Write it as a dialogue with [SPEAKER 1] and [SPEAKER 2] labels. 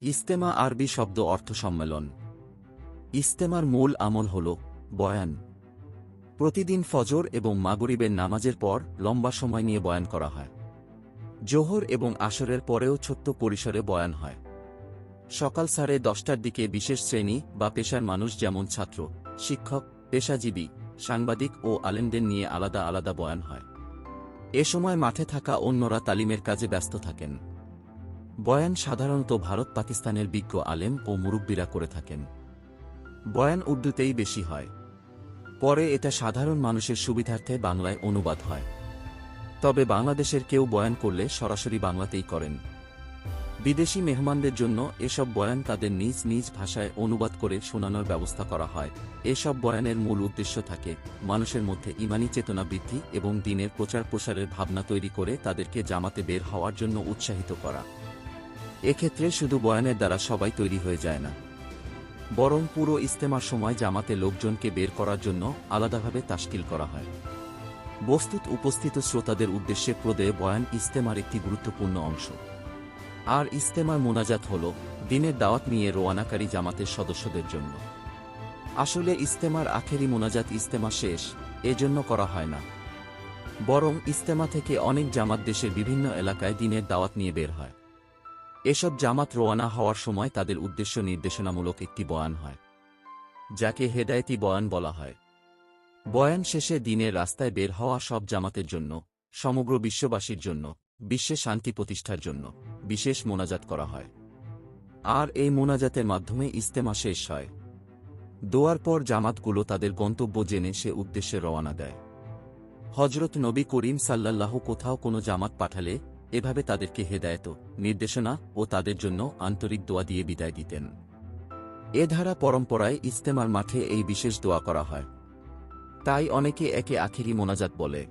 [SPEAKER 1] ইস্তেমা আরবি শব্দ অর্থ সম্মেলন। ইস্তেমার মূল আমল হল বয়ান। প্রতিদিন ফজর এবং মাগরিবের নামাজের পর লম্বা সময় নিয়ে বয়ান করা হয়। জোহর এবং আসরের পরেও ছোট্ট পরিসরে বয়ান হয়। সকাল সাড়ে দশটার দিকে বিশেষ শ্রেণি বা পেশার মানুষ যেমন ছাত্র, শিক্ষক, পেশাজীবী, সাংবাদিক ও আলেমদের নিয়ে আলাদা আলাদা বয়ান হয়। এ সময় মাঠে থাকা অন্যরা তালিমের কাজে ব্যস্ত থাকেন। বয়ান সাধারণত ভারত, পাকিস্তানের বিজ্ঞ আলেম ও মুরব্বীরা করে থাকেন। বয়ান উর্দুতেই বেশি হয়। পরে এটা সাধারণ মানুষের সুবিধার্থে বাংলায় অনুবাদ হয়। তবে বাংলাদেশের কেউ বয়ান করলে সরাসরি বাংলাতেই করেন। বিদেশি মেহমানদের জন্য এসব বয়ান তাদের নিজ নিজ ভাষায় অনুবাদ করে শোনানোর ব্যবস্থা করা হয়। এসব বয়ানের মূল উদ্দেশ্য থাকে মানুষের মধ্যে ইমানি চেতনা বৃদ্ধি এবং দিনের প্রচার প্রসারের ভাবনা তৈরি করে তাদেরকে জামাতে বের হওয়ার জন্য উৎসাহিত করা। এক্ষেত্রে শুধু বয়ানের দ্বারা সবাই তৈরি হয়ে যায় না। বরং পুরো ইস্তেমার সময় জামাতে লোকজনকে বের করার জন্য আলাদাভাবে তাশকিল করা হয়। বস্তুত উপস্থিত শ্রোতাদের উদ্দেশ্যে প্রদেয় বয়ান ইস্তেমার একটি গুরুত্বপূর্ণ অংশ। আর ইস্তেমার মোনাজাত হল দিনের দাওয়াত নিয়ে রোয়ানাকারী জামাতের সদস্যদের জন্য। আসলে ইস্তেমার আখেরি মোনাজাত ইস্তেমা শেষ, এজন্য করা হয় না। বরং ইস্তেমা থেকে অনেক জামাত দেশের বিভিন্ন এলাকায় দিনের দাওয়াত নিয়ে বের হয়। এসব জামাত রোয়ানা হওয়ার সময় তাদের উদ্দেশ্য নির্দেশনামূলক একটি বয়ান হয়, যাকে হেদায়েতি বয়ান বলা হয়। বয়ান শেষে দিনের রাস্তায় বের হওয়া সব জামাতের জন্য, সমগ্র বিশ্ববাসীর জন্য, বিশ্বে শান্তি প্রতিষ্ঠার জন্য বিশেষ মোনাজাত করা হয়। আর এই মোনাজাতের মাধ্যমে ইস্তেমা শেষ হয়। দোয়ার পর জামাতগুলো তাদের গন্তব্য জেনে সে উদ্দেশ্যে রওয়ানা দেয়। হজরত নবী করিম সাল্লাল্লাহু কোথাও কোনো জামাত পাঠালে এভাবে তাদেরকে হেদায়ত নির্দেশনা ও তাদের জন্য আন্তরিক দোয়া দিয়ে বিদায় দিতেন। এ ধারা পরম্পরায় ইস্তেমার মাঠে এই বিশেষ দোয়া করা হয়। তাই অনেকে একে আখেরি মোনাজাত বলে।